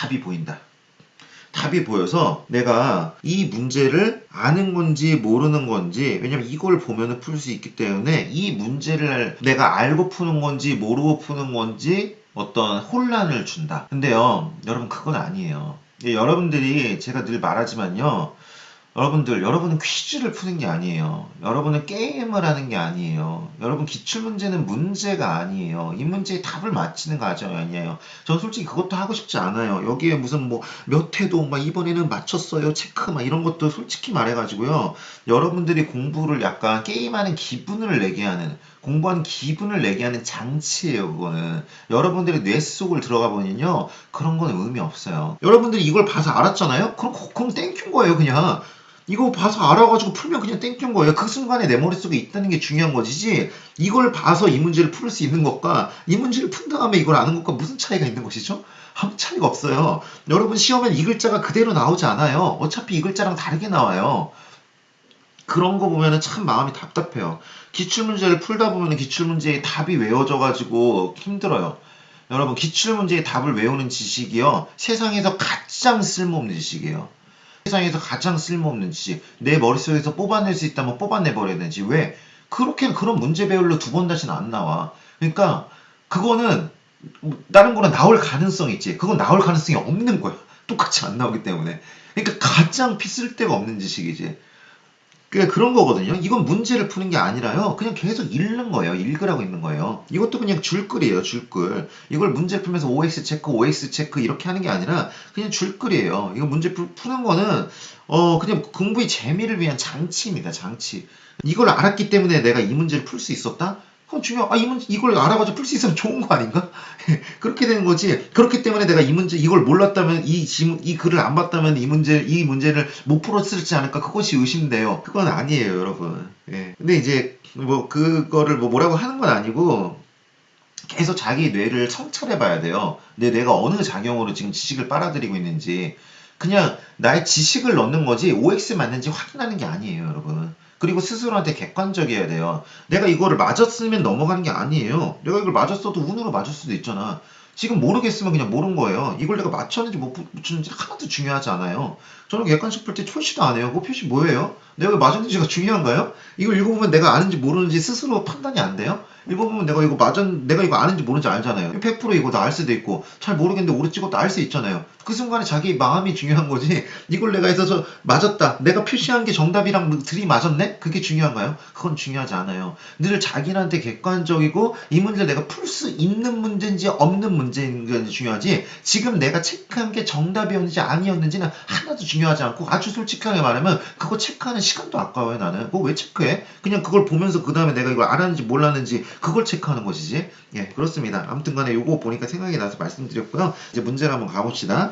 답이 보인다. 답이 보여서 내가 이 문제를 아는 건지 모르는 건지 왜냐면 이걸 보면 은 풀 수 있기 때문에 이 문제를 내가 알고 푸는 건지 모르고 푸는 건지 어떤 혼란을 준다. 근데요, 여러분 그건 아니에요. 예, 여러분들이 제가 늘 말하지만요. 여러분들, 여러분은 퀴즈를 푸는 게 아니에요. 여러분은 게임을 하는 게 아니에요. 여러분 기출문제는 문제가 아니에요. 이 문제에 답을 맞히는 과정이 아니에요. 전 솔직히 그것도 하고 싶지 않아요. 여기에 무슨 뭐몇 회도 막 이번에는 맞췄어요. 체크 막 이런 것도 솔직히 말해가지고요. 여러분들이 공부를 약간 게임하는 기분을 내게 하는 공부하는 기분을 내게 하는 장치예요. 그거는 여러분들의 뇌 속을 들어가 보면요. 그런 건 의미 없어요. 여러분들이 이걸 봐서 알았잖아요. 그럼 그럼 땡큐인 거예요. 그냥. 이거 봐서 알아가지고 풀면 그냥 땡큐인 거예요. 그 순간에 내 머릿속에 있다는 게 중요한 것이지, 이걸 봐서 이 문제를 풀 수 있는 것과, 이 문제를 푼 다음에 이걸 아는 것과 무슨 차이가 있는 것이죠? 아무 차이가 없어요. 여러분 시험엔 이 글자가 그대로 나오지 않아요. 어차피 이 글자랑 다르게 나와요. 그런 거 보면은 참 마음이 답답해요. 기출문제를 풀다 보면 기출문제의 답이 외워져가지고 힘들어요. 여러분, 기출문제의 답을 외우는 지식이요. 세상에서 가장 쓸모없는 지식이에요. 세상에서 가장 쓸모없는 지식. 내 머릿속에서 뽑아낼 수 있다면 뽑아내버려야 되지. 왜? 그렇게 그런 문제 배울로 두 번 다시는 안 나와. 그러니까 그거는 다른 거는 나올 가능성이 있지. 그건 나올 가능성이 없는 거야. 똑같이 안 나오기 때문에. 그러니까 가장 피 쓸 데가 없는 지식이지. 그러니까 그런 거거든요. 이건 문제를 푸는 게 아니라요. 그냥 계속 읽는 거예요. 읽으라고 있는 거예요. 이것도 그냥 줄글이에요. 줄글. 이걸 문제 풀면서 OX 체크, OX 체크 이렇게 하는 게 아니라 그냥 줄글이에요. 이거 문제 푸- 푸는 거는 어 그냥 공부의 재미를 위한 장치입니다. 장치. 이걸 알았기 때문에 내가 이 문제를 풀 수 있었다? 그건 중요. 아, 이 문제 이걸 알아가지고 풀 수 있으면 좋은 거 아닌가? 그렇게 되는 거지. 그렇기 때문에 내가 이 문제 이걸 몰랐다면 이 지문 이 글을 안 봤다면 이 문제 이 문제를 못 풀었을지 않을까? 그것이 의심돼요. 그건 아니에요, 여러분. 예. 근데 이제 뭐 그거를 뭐 뭐라고 하는 건 아니고 계속 자기 뇌를 성찰해 봐야 돼요. 내 뇌가 어느 작용으로 지금 지식을 빨아들이고 있는지. 그냥 나의 지식을 넣는 거지 OX 맞는지 확인하는 게 아니에요, 여러분. 그리고 스스로한테 객관적이어야 돼요. 내가 이거를 맞았으면 넘어가는 게 아니에요. 내가 이걸 맞았어도 운으로 맞을 수도 있잖아. 지금 모르겠으면 그냥 모른 거예요. 이걸 내가 맞췄는지 못 맞췄는지 하나도 중요하지 않아요. 저는 객관식 풀때 표시도 안 해요. 그 표시 뭐예요? 내가 맞았는지가 중요한가요? 이걸 읽어보면 내가 아는지 모르는지 스스로 판단이 안 돼요? 읽어보면 내가 이거 맞았, 내가 이거 아는지 모르는지 알잖아요. 100% 이거 다알 수도 있고, 잘 모르겠는데 오래 찍었다 알수 있잖아요. 그 순간에 자기 마음이 중요한 거지, 이걸 내가 저 맞았다. 내가 표시한 게 정답이랑 들이 맞았네? 그게 중요한가요? 그건 중요하지 않아요. 늘 자기한테 객관적이고, 이 문제를 내가 풀 수 있는 문제인지 없는 문제인 건지 중요하지, 지금 내가 체크한 게 정답이었는지 아니었는지는 하나도 중요하지 않고, 아주 솔직하게 말하면, 그거 체크하는 시간도 아까워요, 나는. 그거 왜 체크해? 그냥 그걸 보면서 그 다음에 내가 이걸 알았는지 몰랐는지, 그걸 체크하는 것이지. 예, 그렇습니다. 아무튼 간에 요거 보니까 생각이 나서 말씀드렸고요. 이제 문제를 한번 가봅시다.